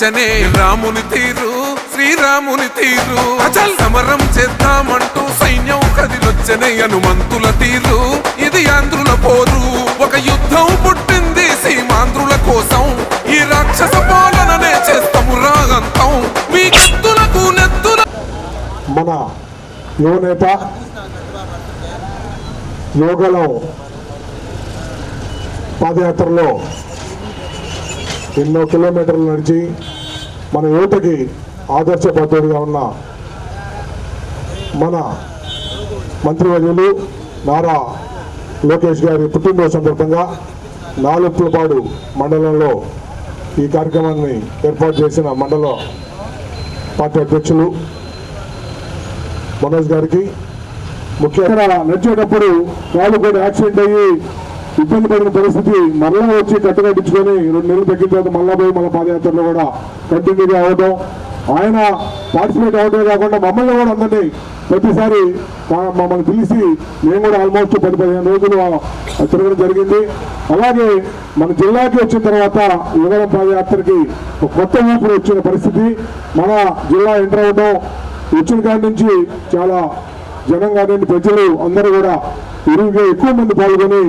శంఖం రాముని తీరు శ్రీరాముని తీరు. అచల్ సమరం చేద్దామంటూ సైన్యం కదిలొచ్చనే హనుమంతుల తీరు. ఇది ఆంధ్రుల పోరు. ఒక యుద్ధం పుట్టింది సీమాంధ్రుల కోసం. ఈ రాక్షస పాలననే చేస్తాము రాగంతం. మీ కత్తులకు నెత్తుల మన యువనేత యోగలో పాదయాత్రలో ఎన్నో కిలోమీటర్లు నడిచి మన యువతకి ఆదర్శపాత్రుడిగా ఉన్న మన మంత్రివర్యులు నారా లోకేష్ గారి పుట్టినరోజు సందర్భంగా నాలుపులపాడు మండలంలో ఈ కార్యక్రమాన్ని ఏర్పాటు చేసిన మండల పార్టీ అధ్యక్షులు మనోజ్ గారికి ముఖ్యంగా నడిచేటప్పుడు వాళ్ళు కూడా యాక్సిడెంట్ అయ్యి ఇబ్బంది పడిన పరిస్థితి మరలా వచ్చి కట్టుకట్టించుకొని రెండు నెలలు తగ్గిన తర్వాత మళ్ళా పోయి మన పాదయాత్రలో కూడా కంటిన్యూగా అవ్వడం ఆయన పార్టిసిపేట్ అవడమే కాకుండా మమ్మల్ని కూడా అందరినీ ప్రతిసారి మా- మమ్మల్ని పిలిచి మేము కూడా ఆల్మోస్ట్ పది పదిహేను రోజులు తిరగడం జరిగింది. అలాగే మన జిల్లాకి వచ్చిన తర్వాత యువరం పాదయాత్రకి ఒక కొత్త ఊపిరి వచ్చిన పరిస్థితి. మన జిల్లా ఎంటర్ అవడం వచ్చిన కాడి నుంచి చాలా జనం కానివ్వండి ప్రజలు అందరూ కూడా ఇరువుగా ఎక్కువ మంది పాల్గొని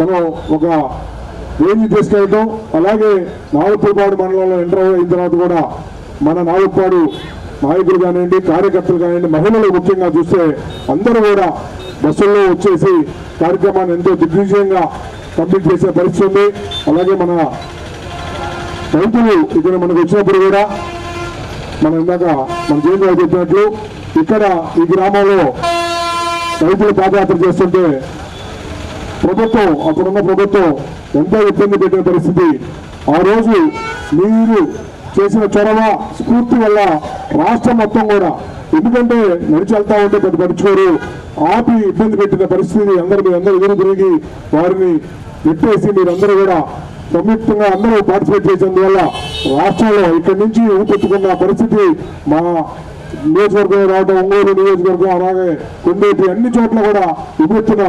మనం ఒక రేంజ్ తీసుకెళ్ళటం అలాగే నాలుగుపాడు మండలంలో ఎంటర్ అయిన తర్వాత కూడా మన నాలుగుపాడు నాయకులు కానివ్వండి కార్యకర్తలు కానివ్వండి మహిళలు ముఖ్యంగా చూస్తే అందరూ కూడా బస్సుల్లో వచ్చేసి కార్యక్రమాన్ని ఎంతో దిగ్విజయంగా కంప్లీట్ చేసే పరిస్థితి ఉంది. అలాగే మన రైతులు ఇక్కడ మనకు వచ్చినప్పుడు కూడా మనం ఇందాక మన జయంతి చెప్పినట్లు ఇక్కడ ఈ గ్రామంలో రైతులు పాదయాత్ర చేస్తుంటే ప్రభుత్వం అప్పుడున్న ప్రభుత్వం ఎంతో ఇబ్బంది పెట్టిన పరిస్థితి. ఆ రోజు మీరు చేసిన చొరవ స్ఫూర్తి వల్ల రాష్ట్రం మొత్తం కూడా ఎందుకంటే నడిచి వెళ్తా ఉంటే పెద్ద పడుచుకోరు ఆపి ఇబ్బంది పెట్టిన పరిస్థితి అందరూ మీ అందరూ ఎదురు తిరిగి వారిని నెట్టేసి మీరందరూ కూడా సంయుక్తంగా అందరూ పార్టిసిపేట్ చేసినందువల్ల రాష్ట్రంలో ఇక్కడి నుంచి ఊపెత్తుకున్న పరిస్థితి మా నియోజకవర్గం రావడం ఒంగోలు నియోజకవర్గం అలాగే కొండేటి అన్ని చోట్ల కూడా ఉపెత్తున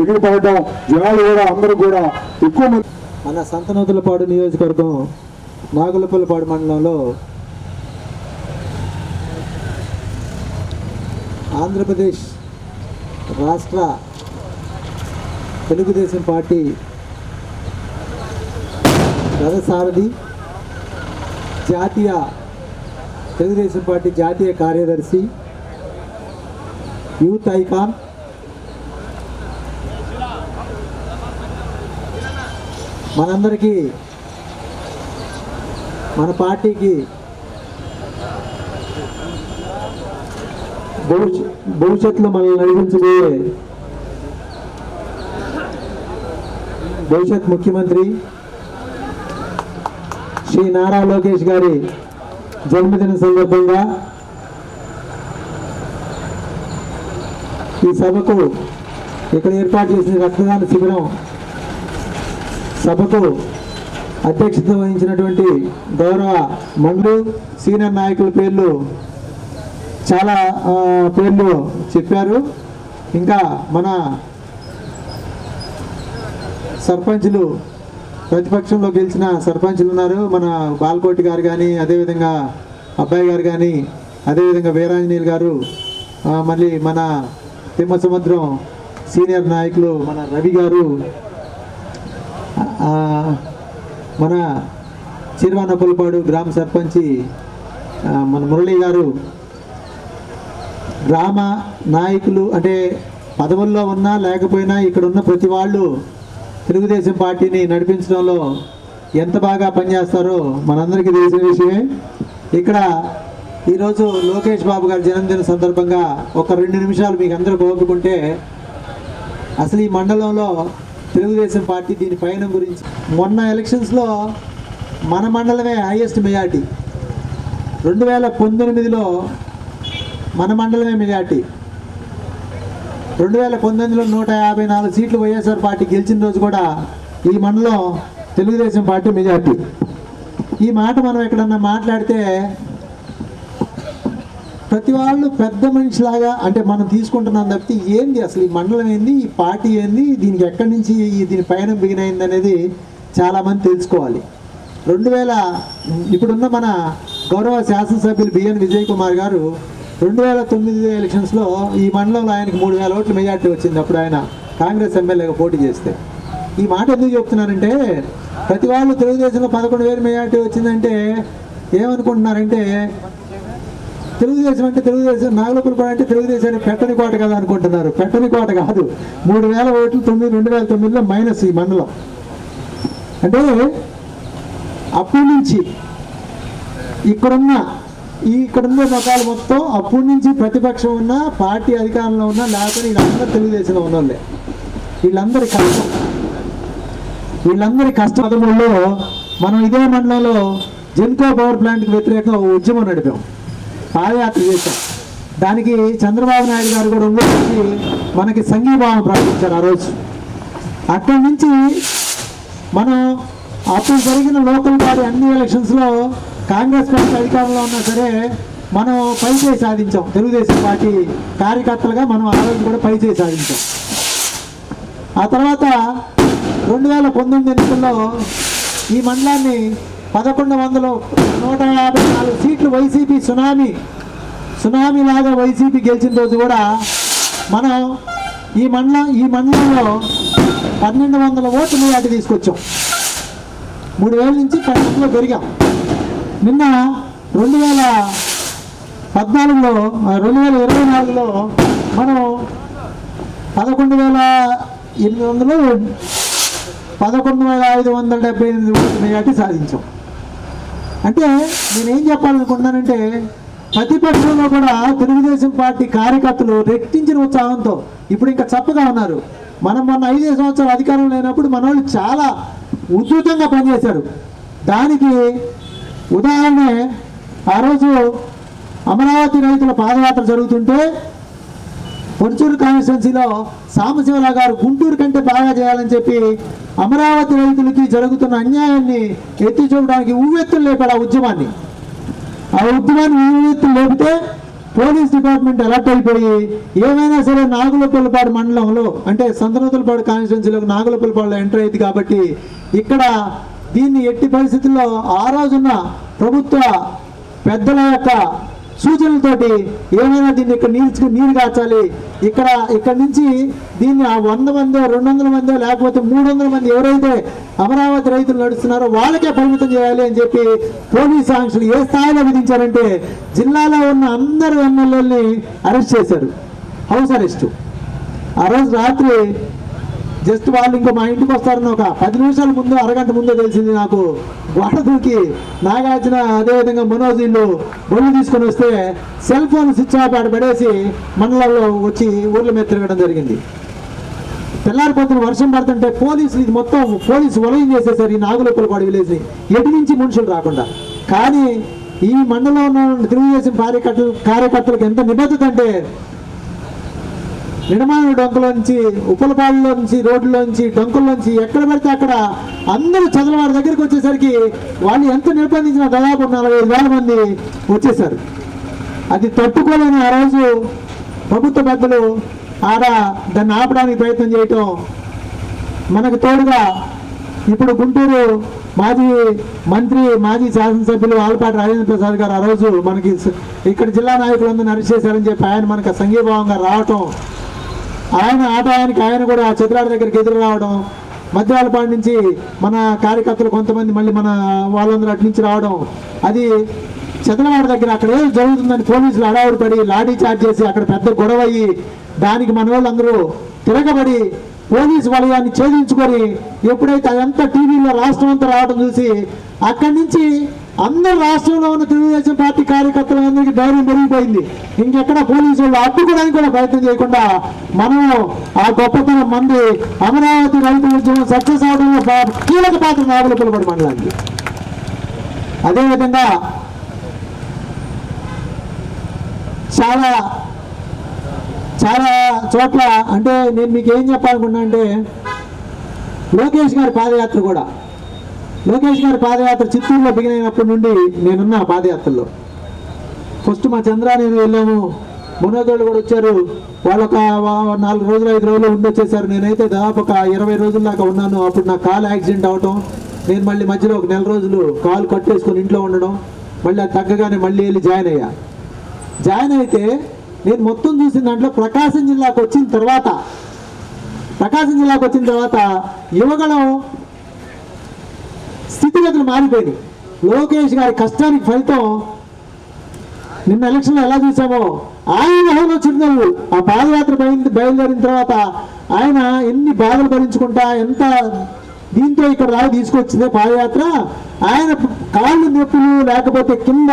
ఎగిరిపడటం జనాలు కూడా అందరూ కూడా ఎక్కువ మంది మన సంతనోతులపాడు నియోజకవర్గం నాగులపల్లిపాడు మండలంలో ఆంధ్రప్రదేశ్ రాష్ట్ర తెలుగుదేశం పార్టీ రథసారథి జాతీయ తెలుగుదేశం పార్టీ జాతీయ కార్యదర్శి యూత్ ఐకాన్ మనందరికీ మన పార్టీకి భవిష్యత్తులో మనల్ని నడిపించబోయే భవిష్యత్ ముఖ్యమంత్రి శ్రీ నారా లోకేష్ గారి జన్మదిన సందర్భంగా ఈ సభకు ఇక్కడ ఏర్పాటు చేసిన రక్తదాన శిబిరం సభకు అధ్యక్షత వహించినటువంటి గౌరవ మండలు సీనియర్ నాయకుల పేర్లు చాలా పేర్లు చెప్పారు. ఇంకా మన సర్పంచులు ప్రతిపక్షంలో గెలిచిన సర్పంచులు ఉన్నారు. మన బాల్కోటి గారు కానీ అదేవిధంగా అబ్బాయి గారు కానీ అదేవిధంగా వీరాంజనీయులు గారు మళ్ళీ మన తిమ్మ సముద్రం సీనియర్ నాయకులు మన రవి గారు మన మన చిరువానపల్లిపాడు గ్రామ సర్పంచి మన మురళి గారు గ్రామ నాయకులు అంటే పదవుల్లో ఉన్నా లేకపోయినా ఇక్కడ ఉన్న ప్రతి వాళ్ళు తెలుగుదేశం పార్టీని నడిపించడంలో ఎంత బాగా పనిచేస్తారో మనందరికీ తెలిసిన విషయమే. ఇక్కడ ఈరోజు లోకేష్ బాబు గారి జన్మదిన సందర్భంగా ఒక రెండు నిమిషాలు మీకు అందరూ కోరుకుంటే అసలు ఈ మండలంలో తెలుగుదేశం పార్టీ దీని పయనం గురించి. మొన్న ఎలక్షన్స్లో మన మండలమే హైయెస్ట్ మెజార్టీ రెండు వేల పంతొమ్మిదిలో మన మండలమే మెజార్టీ రెండు వేల పంతొమ్మిదిలో నూట యాభై నాలుగు సీట్లు వైఎస్ఆర్ పార్టీ గెలిచిన రోజు కూడా ఈ మండలం తెలుగుదేశం పార్టీ మెజార్టీ ఈ మాట మనం ఎక్కడన్నా మాట్లాడితే ప్రతి వాళ్ళు పెద్ద మనిషిలాగా అంటే మనం తీసుకుంటున్నాం తప్పితే ఏంది అసలు ఈ మండలం ఏంది? ఈ పార్టీ ఏంది? దీనికి ఎక్కడి నుంచి దీని పయనం బిగినైంది అనేది చాలామంది తెలుసుకోవాలి. రెండు వేల ఇప్పుడున్న మన గౌరవ శాసనసభ్యులు బిఎన్ విజయ్ కుమార్ గారు రెండు వేల తొమ్మిది ఎలక్షన్స్లో ఈ మండలంలో ఆయనకి మూడు వేల ఓట్ల మెజార్టీ వచ్చింది అప్పుడు ఆయన కాంగ్రెస్ ఎమ్మెల్యేగా పోటీ చేస్తే. ఈ మాట ఎందుకు చెప్తున్నానంటే ప్రతి వాళ్ళు తెలుగుదేశంలో పదకొండు వేలు మెజార్టీ వచ్చిందంటే ఏమనుకుంటున్నారంటే తెలుగుదేశం అంటే తెలుగుదేశం నాగలపురపాడు అంటే తెలుగుదేశాన్ని పెట్టని కోట కదా అనుకుంటున్నారు. పెట్టని కోట కాదు. మూడు వేల ఓట్లు తొమ్మిది రెండు వేల తొమ్మిదిలో మైనస్ ఈ మండలం. అంటే అప్పటి నుంచి ఇక్కడున్న ఈ ఇక్కడున్న మతాలు మొత్తం అప్పటి నుంచి ప్రతిపక్షం ఉన్న పార్టీ అధికారంలో ఉన్న లేకపోతే వీళ్ళందరూ తెలుగుదేశంలో ఉన్నోళ్ళే. వీళ్ళందరి కష్టం. వీళ్ళందరి కష్టపదముల్లో మనం ఇదే మండలంలో జెన్కో పవర్ ప్లాంట్కి వ్యతిరేకంగా ఉద్యమం నడిపాం. పాదయాత్ర చేశాం. దానికి చంద్రబాబు నాయుడు గారు కూడా ఉండి మనకి సంఘీభావం ప్రకటించారు ఆ రోజు. అక్కడి నుంచి మనం అప్పుడు జరిగిన లోకల్ బాడీ అన్ని ఎలక్షన్స్లో కాంగ్రెస్ పార్టీ అధికారంలో ఉన్నా సరే మనం పైచేయి సాధించాం. తెలుగుదేశం పార్టీ కార్యకర్తలుగా మనం ఆ రోజు కూడా పైచేయి సాధించాం. ఆ తర్వాత రెండు వేల పంతొమ్మిది ఎన్నికల్లో ఈ మండలాన్ని పదకొండు వందల నూట యాభై నాలుగు సీట్లు వైసీపీ సునామీ సునామీ లాగా వైసీపీ గెలిచిన రోజు కూడా మనం ఈ మండలం ఈ మండలంలో పన్నెండు వందల ఓట్లు అటు తీసుకొచ్చాం. మూడు వేల నుంచి పన్నెండులో పెరిగాం. నిన్న రెండు వేల పద్నాలుగులో రెండు వేల ఇరవై నాలుగులో మనం పదకొండు వేల ఎనిమిది వందలు పదకొండు వేల ఐదు వందల డెబ్బై ఎనిమిది ఓట్లు మెజార్టీ సాధించాం. అంటే నేనేం చెప్పాలనుకుంటున్నానంటే ప్రతిపక్షంలో కూడా తెలుగుదేశం పార్టీ కార్యకర్తలు రెట్టించిన ఉత్సాహంతో ఇప్పుడు ఇంకా చప్పగా ఉన్నారు. మనం మొన్న ఐదు సంవత్సరాలు అధికారం లేనప్పుడు మన వాళ్ళు చాలా ఉధృతంగా పనిచేశారు. దానికి ఉదాహరణ ఆ రోజు అమరావతి రైతుల పాదయాత్ర జరుగుతుంటే పొరుచూరు కాన్స్టిట్యున్సీలో సాంబశివరావు గారు గుంటూరు కంటే బాగా చేయాలని చెప్పి అమరావతి రైతులకి జరుగుతున్న అన్యాయాన్ని ఎత్తి చూపడానికి ఉవ్వెత్తులు లేపాడు ఆ ఉద్యమాన్ని. ఆ ఉద్యమాన్ని ఉవ్వెత్తులు లేపితే పోలీస్ డిపార్ట్మెంట్ అలర్ట్ అయిపోయి ఏమైనా సరే నాగులపల్లిపాడు మండలంలో అంటే సంతనతులపాడు కాన్స్టిట్యున్సీలో నాగులపల్లిపాడులో ఎంటర్ అయింది కాబట్టి ఇక్కడ దీన్ని ఎట్టి పరిస్థితుల్లో ఆ రోజున్న ప్రభుత్వ పెద్దల యొక్క సూచనలతోటి ఏమైనా దీన్ని ఇక్కడ నీరు నీరు కాచాలి. ఇక్కడ ఇక్కడ నుంచి దీన్ని ఆ వంద మందో రెండు వందల మందో లేకపోతే మూడు వందల మంది ఎవరైతే అమరావతి రైతులు నడుస్తున్నారో వాళ్ళకే పరిమితం చేయాలి అని చెప్పి పోలీస్ ఆంక్షలు ఏ స్థాయిలో విధించారంటే జిల్లాలో ఉన్న అందరు ఎమ్మెల్యేలని అరెస్ట్ చేశారు. House arrest. ఆ రోజు రాత్రి జస్ట్ వాళ్ళు ఇంకో మా ఇంటికి వస్తారని ఒక పది నిమిషాల ముందు అరగంట ముందే తెలిసింది నాకు. వాట దూకి నాగార్జున అదేవిధంగా మనోజ్ వీళ్ళు బొల్లు తీసుకొని వస్తే సెల్ ఫోన్ స్విచ్ ఆఫ్ ఆడ పడేసి మండలంలో వచ్చి ఊర్ల మీద తిరగడం జరిగింది. తెల్లారిపోతున్న వర్షం పడుతుంటే పోలీసులు ఇది మొత్తం పోలీసు వలయం చేసేసారు ఈ నాగులపల్లిపాడు విలేజ్ ఎటు నుంచి మనుషులు రాకుండా. కానీ ఈ మండలంలో ఉన్న తెలుగుదేశం కార్యకర్తలు కార్యకర్తలకు ఎంత నిబద్ధత అంటే నిడమాన డొంకలోంచి ఉపలపాలలోంచి ఉప్పలపాడులో డొంకల్లోంచి ఎక్కడ పడితే అక్కడ అందరూ చంద్రబాబు దగ్గరికి వచ్చేసరికి వాళ్ళు ఎంత నిర్బంధించిన దాదాపు నలభై వేల మంది వచ్చేసారు. అది తట్టుకోలేని ఆ రోజు ప్రభుత్వ పెద్దలు ఆడ దాన్ని ఆపడానికి ప్రయత్నం చేయటం మనకు తోడుగా ఇప్పుడు గుంటూరు మాజీ మంత్రి మాజీ శాసనసభ్యులు ఆలపాటి రాజేంద్ర ప్రసాద్ గారు ఆ రోజు మనకి ఇక్కడ జిల్లా నాయకులందరూ అరెస్ట్ చెప్పి ఆయన మనకు సంఘీభావంగా రావటం ఆయన ఆదాయానికి ఆయన కూడా ఆ చిత్రాల దగ్గరికి ఎదురు రావడం మధ్యాలపాడు నుంచి మన కార్యకర్తలు కొంతమంది మళ్ళీ మన వాళ్ళందరూ అటు నుంచి రావడం అది చంద్రబాబు దగ్గర అక్కడ ఏం జరుగుతుందని పోలీసులు అడావుడు పడి లాఠీ చార్జ్ చేసి అక్కడ పెద్ద గొడవ అయ్యి దానికి మన వాళ్ళందరూ తిరగబడి పోలీసు వలయాన్ని ఛేదించుకొని ఎప్పుడైతే అదంతా టీవీలో రాష్ట్రం అంతా రావడం చూసి అక్కడి నుంచి అందరు రాష్ట్రంలో ఉన్న తెలుగుదేశం పార్టీ కార్యకర్తలందరికీ ధైర్యం పెరిగిపోయింది. ఇంకెక్కడ పోలీసు వాళ్ళు అడ్డుకోవడానికి కూడా ప్రయత్నం చేయకుండా మనం ఆ గొప్పతనం మంది అమరావతి రైతు ఉద్యమం సక్సెస్ అవడంలో కీలక పాత్ర నాగులపల్లిపడి మండలానికి అదేవిధంగా చాలా చాలా చోట్ల అంటే నేను మీకు ఏం చెప్పాలనుకున్నా అంటే లోకేష్ గారి పాదయాత్ర కూడా లోకేష్ గారి పాదయాత్ర చిత్తూరులో బిగిన్ అయినప్పటి నుండి నేనున్న పాదయాత్రలో. ఫస్ట్ మా చంద్ర నేను వెళ్ళాము. మునోదోళ్ళు కూడా వచ్చారు. వాళ్ళు ఒక నాలుగు రోజులు ఐదు రోజులు ఉండొచ్చేసారు నేనైతే దాదాపు ఒక ఇరవై రోజుల దాకా ఉన్నాను. అప్పుడు నా కాలు యాక్సిడెంట్ అవటం నేను మళ్ళీ మధ్యలో ఒక నెల రోజులు కాలు కట్టేసుకొని ఇంట్లో ఉండడం మళ్ళీ అది తగ్గగానే మళ్ళీ వెళ్ళి జాయిన్ అయ్యా. జాయిన్ అయితే నేను మొత్తం చూసిన దాంట్లో ప్రకాశం జిల్లాకు వచ్చిన తర్వాత ప్రకాశం జిల్లాకు వచ్చిన తర్వాత యువగళం స్థితిగతులు మారిపోయింది లోకేష్ గారి కష్టానికి ఫలితం నిన్న ఎలక్షన్లో ఎలా చూసామో ఆయన మొహంలో చిరునవ్వు. ఆ పాదయాత్ర బయలు బయలుదేరిన తర్వాత ఆయన ఎన్ని బాధలు భరించుకుంటా ఎంత దీంతో ఇక్కడ రాయి తీసుకొచ్చిందే పాదయాత్ర ఆయన కాళ్ళు నొప్పులు లేకపోతే కింద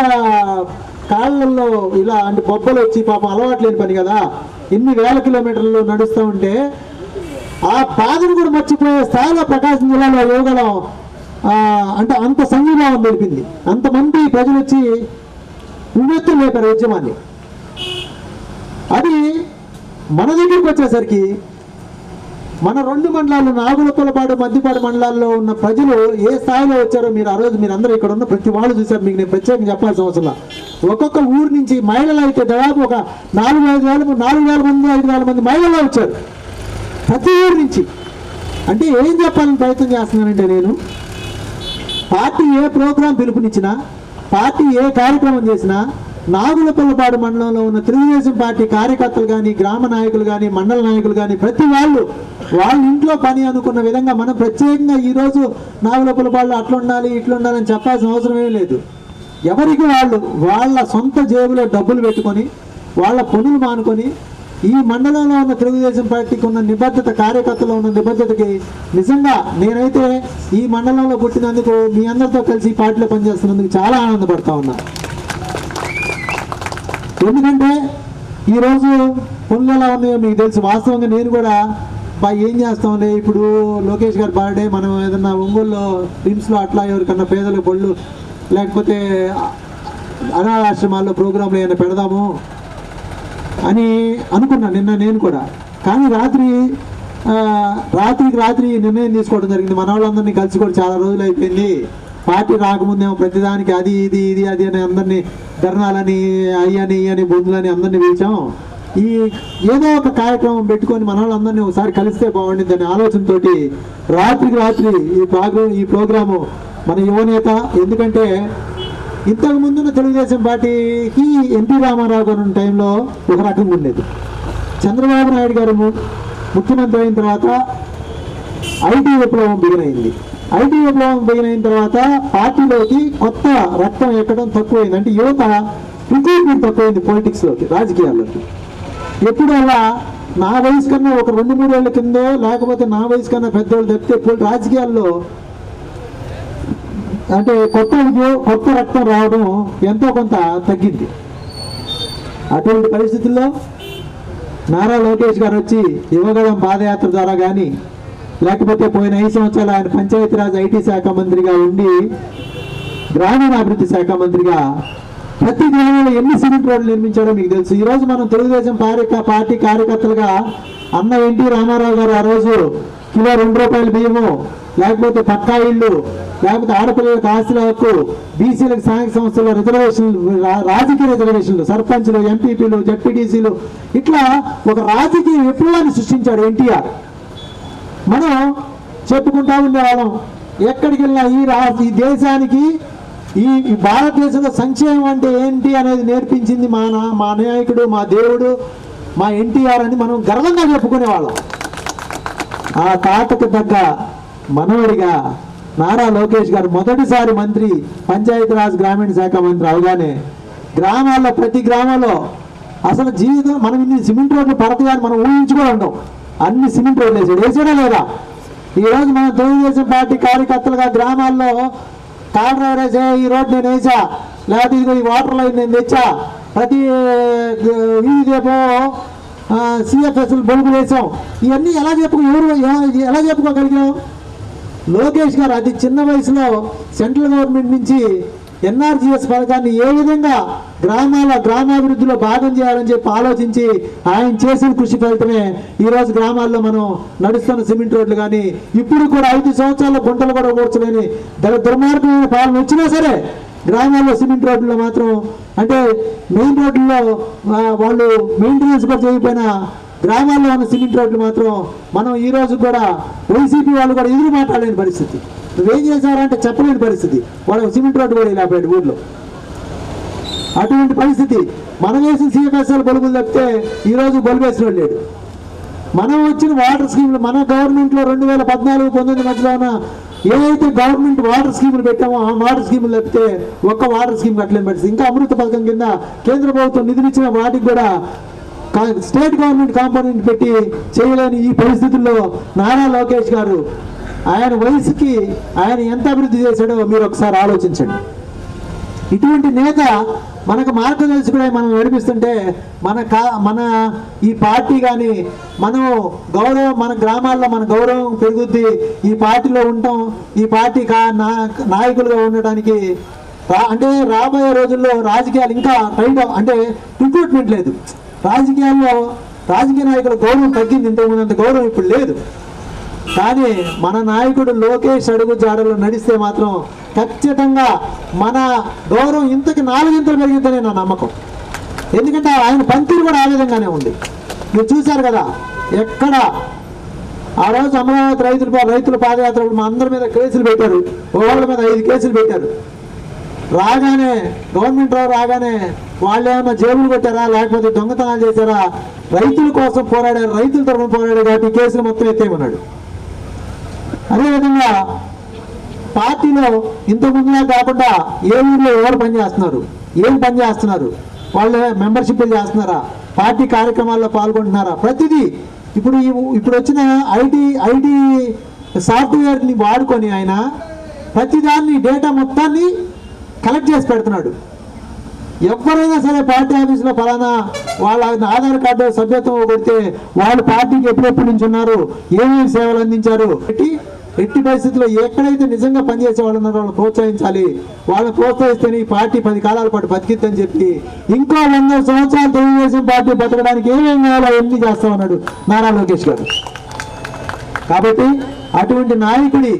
కాళ్ళల్లో ఇలా అంటే బొబ్బలు వచ్చి పాపం అలవాటు లేని పని కదా. ఎన్ని వేల కిలోమీటర్లు నడుస్తూ ఉంటే ఆ బాధను కూడా మర్చిపోయే స్థాయిలో ప్రకాశం జిల్లాలో యోగలం అంటే అంత సంఘీభావం తెలిపింది అంతమంది ప్రజలు వచ్చి ఉవ్వెత్తు లేపారు ఉద్యమాన్ని. అది మన దగ్గరికి వచ్చేసరికి మన రెండు మండలాలు నాగులపలపాడు మద్దిపాడు మండలాల్లో ఉన్న ప్రజలు ఏ స్థాయిలో వచ్చారో మీరు ఆ రోజు మీరు అందరూ ఇక్కడ ఉన్న ప్రతి వాళ్ళు చూశారు. మీకు నేను ప్రత్యేకంగా చెప్పాల్సిన అవసరం ఒక్కొక్క ఊరు నుంచి మహిళలు అయితే దాదాపు ఒక నాలుగు ఐదు వేల నాలుగు వేల మంది ఐదు వేల మంది మహిళలు వచ్చారు. ప్రతి ఊరు నుంచి. అంటే ఏం చెప్పాలని ప్రయత్నం చేస్తున్నానంటే నేను పార్టీ ఏ ప్రోగ్రాం పిలుపునిచ్చినా పార్టీ ఏ కార్యక్రమం చేసినా నాగులపల్లపాడు మండలంలో ఉన్న తెలుగుదేశం పార్టీ కార్యకర్తలు కానీ గ్రామ నాయకులు కానీ మండల నాయకులు కానీ ప్రతి వాళ్ళు వాళ్ళ ఇంట్లో పని అనుకున్న విధంగా మనం ప్రత్యేకంగా ఈరోజు నాగులపల్లపాడులో అట్లుండాలి ఇట్లుండాలని ఇట్లా ఉండాలని చెప్పాల్సిన అవసరమే లేదు. ఎవరికి వాళ్ళు వాళ్ళ సొంత జేబులో డబ్బులు పెట్టుకొని వాళ్ళ పనులు మానుకొని ఈ మండలంలో ఉన్న తెలుగుదేశం పార్టీకి ఉన్న నిబద్ధత కార్యకర్తలో ఉన్న నిబద్ధతకి నిజంగా నేనైతే ఈ మండలంలో పుట్టినందుకు మీ అందరితో కలిసి పార్టీలో పనిచేస్తున్నందుకు చాలా ఆనందపడతా ఉన్నా. ఎందుకంటే ఈరోజు పనులు ఎలా ఉన్నాయో మీకు తెలుసు. వాస్తవంగా నేను కూడా బా ఏం చేస్తాంలే ఇప్పుడు లోకేష్ గారి బర్త్డే మనం ఏదన్నా ఒంగోలులో రిమ్స్లో అట్లా ఎవరికన్నా పేదల బళ్ళు లేకపోతే అనాథాశ్రమాల్లో ప్రోగ్రాంలు ఏమైనా పెడదాము అని అనుకున్నా నిన్న నేను కూడా. కానీ రాత్రి రాత్రికి రాత్రి నిర్ణయం తీసుకోవడం జరిగింది. మన వాళ్ళందరినీ కలిసి కూడా చాలా రోజులు అయిపోయింది. పార్టీ రాకముందేమో ప్రతిదానికి అది ఇది ఇది అది అని అందరినీ ధర్నాలని అయ్యని ఇయ్యని బొందులని అందరినీ పిలిచాం. ఈ ఏదో ఒక కార్యక్రమం పెట్టుకొని మన వాళ్ళందరినీ ఒకసారి కలిస్తే బాగుండింది అనే ఆలోచనతోటి రాత్రికి రాత్రి ఈ ప్రోగ్రాం ఈ ప్రోగ్రాము మన యువనేత ఎందుకంటే ఇంతకు ముందున్న తెలుగుదేశం పార్టీకి ఎన్టీ రామారావు గారు ఉన్న టైంలో ఒక రకంగా ఉండేది. చంద్రబాబు నాయుడు గారు ముఖ్యమంత్రి అయిన తర్వాత ఐటీ విప్లవం బిగినైంది. ఐటీ విప్లవం బిగినైన తర్వాత పార్టీలోకి కొత్త రక్తం ఎక్కడం తక్కువైంది. అంటే యువత రిక్రూట్మెంట్ తక్కువైంది పొలిటిక్స్లోకి రాజకీయాల్లోకి. ఎప్పుడు అలా నా వయసు కన్నా ఒక రెండు మూడు కిందో లేకపోతే నా వయసు కన్నా పెద్దోళ్ళు తప్పితే ఇప్పుడు రాజకీయాల్లో అంటే కొత్త ఉద్యోగం కొత్త రక్తం రావడం ఎంతో కొంత తగ్గింది. అటువంటి పరిస్థితుల్లో నారా లోకేష్ గారు వచ్చి యువగళం పాదయాత్ర ద్వారా కానీ లేకపోతే పోయిన ఐదు సంవత్సరాలు ఆయన పంచాయతీరాజ్ ఐటీ శాఖ మంత్రిగా ఉండి గ్రామీణాభివృద్ధి శాఖ మంత్రిగా ప్రతి గ్రామంలో ఎన్ని సిమెంట్ రోడ్లు నిర్మించాడో మీకు తెలుసు. ఈరోజు మనం తెలుగుదేశం పార్టీ కార్యకర్తలుగా అన్న ఎన్టీ రామారావు గారు ఆ రోజు కిలో రెండు రూపాయల బియ్యము లేకపోతే పక్కా ఇల్లు లేకపోతే ఆడపిల్లలకు ఆస్తుల హక్కు బీసీలకు స్థానిక సంస్థలు రిజర్వేషన్లు రా- రాజకీయ రిజర్వేషన్లు సర్పంచ్లు ఎంపీపీలు జడ్పీటీసీలు ఇట్లా ఒక రాజకీయ విప్లవాన్ని సృష్టించాడు ఎన్టీఆర్. మనం చెప్పుకుంటా ఉండేవాళ్ళం ఎక్కడికి వెళ్ళినా ఈ రా ఈ దేశానికి ఈ ఈ భారతదేశంలో సంక్షేమం అంటే ఏంటి అనేది నేర్పించింది మా నా మా నాయకుడు మా దేవుడు మా ఎన్టీఆర్ అని మనం గర్వంగా చెప్పుకునేవాళ్ళం. ఆ తాతకు తగ్గ మనవడిగా నారా లోకేష్ గారు మొదటిసారి మంత్రి పంచాయతీరాజ్ గ్రామీణ శాఖ మంత్రి అవగానే గ్రామాల్లో ప్రతి గ్రామంలో అసలు జీవితం మనం ఇన్ని సిమెంట్ రోడ్లు పడతాయని మనం ఊహించుకొని ఉండవు. అన్ని సిమెంట్ రోడ్లు వేసాడు వేసాడా లేదా? ఈరోజు మనం తెలుగుదేశం పార్టీ కార్యకర్తలుగా గ్రామాల్లో కార్ డ్రైవర్ ఈ రోడ్ నేను వేసా. లేకపోతే ఇదిగో ఈ వాటర్ లైన్ నేను తెచ్చా. ప్రతి వీధి దీపం సిఎఫ్ఎస్ బొలుగు వేసాం ఇవన్నీ ఎలా చెప్పుకో ఎవరు ఎలా- చెప్పుకోగలిగాం? లోకేష్ గారు అతి చిన్న వయసులో సెంట్రల్ గవర్నమెంట్ నుంచి ఎన్ఆర్జీఎస్ పథకాన్ని ఏ విధంగా గ్రామాల గ్రామాభివృద్ధిలో భాగం చేయాలని చెప్పి ఆలోచించి ఆయన చేసిన కృషి ఫలితమే ఈరోజు గ్రామాల్లో మనం నడుస్తున్న సిమెంట్ రోడ్లు కానీ ఇప్పుడు కూడా ఐదు సంవత్సరాల గుంటలు కూడా కూర్చోలేని దుర్మార్గమైన పాలన వచ్చినా సరే గ్రామాల్లో సిమెంట్ రోడ్లలో మాత్రం అంటే మెయిన్ రోడ్లలో వాళ్ళు మెయింటెనెన్స్ కూడా చేయకపోయినా గ్రామాల్లో ఉన్న సిమెంట్ రోడ్లు మాత్రం మనం ఈ రోజు కూడా వైసీపీ వాళ్ళు కూడా ఎదురు మాట్లాడలేని పరిస్థితి. నువ్వేం చేశారంటే చెప్పలేని పరిస్థితి. వాళ్ళకి సిమెంట్ రోడ్డు కూడా ఇలా ఊర్లో. అటువంటి పరిస్థితి. మనం వేసిన సిఎఫ్ఎస్ఎల్ బొలుగులు తప్పితే ఈ రోజు వేసిన లేడు. మనం వచ్చిన వాటర్ స్కీమ్లు మన గవర్నమెంట్లో రెండు వేల పద్నాలుగు పంతొమ్మిది మధ్యలో ఉన్న ఏదైతే గవర్నమెంట్ వాటర్ స్కీములు పెట్టామో ఆ వాటర్ స్కీములు తప్పితే ఒక్క వాటర్ స్కీమ్ కట్టలేం పెట్టింది ఇంకా అమృత పథకం కింద కేంద్ర ప్రభుత్వం నిధులిచ్చిన వాటికి కూడా స్టేట్ గవర్నమెంట్ కాంపోనెంట్ పెట్టి చేయలేని ఈ పరిస్థితుల్లో నారా లోకేష్ గారు ఆయన వయసుకి ఆయన ఎంత అభివృద్ధి చేశాడో మీరు ఒకసారి ఆలోచించండి. ఇటువంటి నేత మనకు మార్గదర్శకుడై మనం నడిపిస్తుంటే మన కా మన ఈ పార్టీ కానీ మనం గౌరవం మన గ్రామాల్లో మన గౌరవం పెరుగుద్ది. ఈ పార్టీలో ఉంటాం. ఈ పార్టీ కా నాయకులుగా ఉండడానికి రా అంటే రాబోయే రోజుల్లో రాజకీయాలు ఇంకా టైట్ అంటే రిక్రూట్మెంట్ లేదు. రాజకీయాల్లో రాజకీయ నాయకుల గౌరవం తగ్గింది. ఇంతకుముందు అంత గౌరవం ఇప్పుడు లేదు. కానీ మన నాయకుడు లోకేష్ అడుగు జాడలో నడిస్తే మాత్రం ఖచ్చితంగా మన గౌరవం ఇంతకి నాలుగింతలు పెరిగిందనే నా నమ్మకం. ఎందుకంటే ఆయన పనితీరు కూడా ఆ విధంగానే ఉంది. మీరు చూశారు కదా ఎక్కడ ఆ రోజు అమరావతి రైతుల రైతుల పాదయాత్ర మా అందరి మీద కేసులు పెట్టారు. ఒకళ్ళ మీద ఐదు కేసులు పెట్టారు. రాగానే గవర్నమెంట్ రావు రాగానే వాళ్ళు ఏమైనా జేబులు కొట్టారా లేకపోతే దొంగతనాలు చేశారా? రైతుల కోసం పోరాడారు రైతుల తరఫున పోరాడారు కాబట్టి కేసులు మొత్తం ఎత్తేయమన్నాడు. అదేవిధంగా పార్టీలో ఇంతకు ముందులా కాకుండా ఏ ఊళ్ళో ఎవరు పనిచేస్తున్నారు ఏం పనిచేస్తున్నారు వాళ్ళ వాళ్ళు చేస్తున్నారా? పార్టీ కార్యక్రమాల్లో పాల్గొంటున్నారా? ప్రతిదీ ఇప్పుడు ఇప్పుడు వచ్చిన ఐటీ ఐటీ సాఫ్ట్వేర్ని వాడుకొని ఆయన ప్రతిదాన్ని డేటా మొత్తాన్ని కలెక్ట్ చేసి పెడుతున్నాడు. ఎవరైనా సరే పార్టీ ఆఫీసులో ఫలానా వాళ్ళ ఆధార్ కార్డు సభ్యత్వం కొడితే వాళ్ళు పార్టీకి ఎప్పుడెప్పుడు నుంచి ఉన్నారు? ఏమేమి సేవలు అందించారు? ఎట్టి పరిస్థితుల్లో ఎక్కడైతే నిజంగా పనిచేసే వాళ్ళు ఉన్నారో వాళ్ళని ప్రోత్సహించాలి. వాళ్ళని ప్రోత్సహిస్తేనే ఈ పార్టీ పది కాలాల పాటు బతికిద్దని చెప్పి ఇంకో వంద సంవత్సరాలు తెలుగుదేశం పార్టీ బతకడానికి ఏమేమి కావాలో అవన్నీ చేస్తామన్నాడు నారా లోకేష్ గారు. కాబట్టి అటువంటి నాయకుడి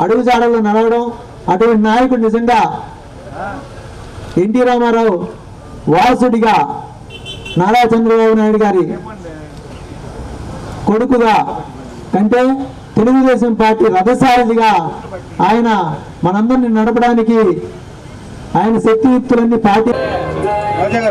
అడుగుజాడల్లో నడవడం అటువంటి నాయకుడు నిజంగా ఎన్టీ రామారావు వారసుడిగా నారా చంద్రబాబు నాయుడు గారి కొడుకుగా కంటే తెలుగుదేశం పార్టీ రథసారథిగా ఆయన మనందరిని నడపడానికి ఆయన శక్తియుక్తులన్నీ పార్టీ తెలుగుదేశ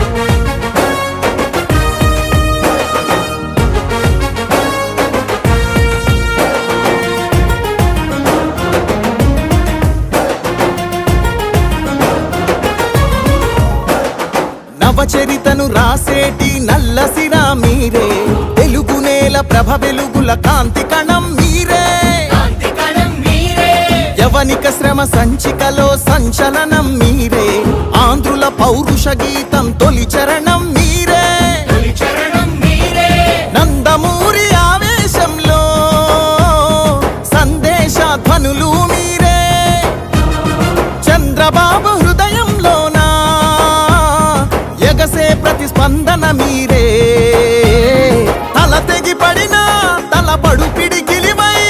నవచరితను రాసేటి నల్లసిరా మీరే. తెలుగు నేల ప్రభ వెలుగుల కాంతి కణం మీరే. యవనిక శ్రమ సంచికలో సంచలనం మీరే. ఆంధ్రుల పౌరుష గీతం తొలి చరణం స్పందన మీరే. తల తెగి పడిన తల పడు పిడికిలివై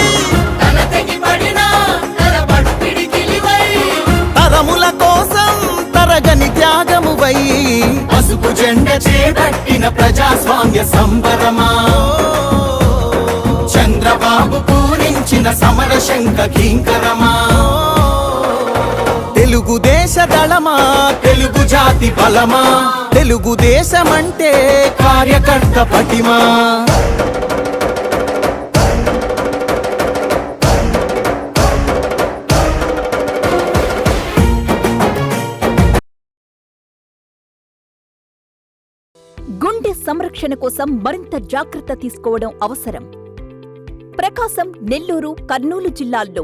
తరముల కోసం తరగని త్యాగమువై. పసుపు జెండ చేపట్టిన ప్రజాస్వామ్య సంబరమా? చంద్రబాబు పూరించిన సమర శంఖ కింకరమా? తెలుగుదేశ దళమా తెలుగు జాతి బలమా? తెలుగు దేశమంటే కార్యకర్త పటిమా? గుండె సంరక్షణ కోసం మరింత జాగ్రత్త తీసుకోవడం అవసరం. ప్రకాశం నెల్లూరు కర్నూలు జిల్లాల్లో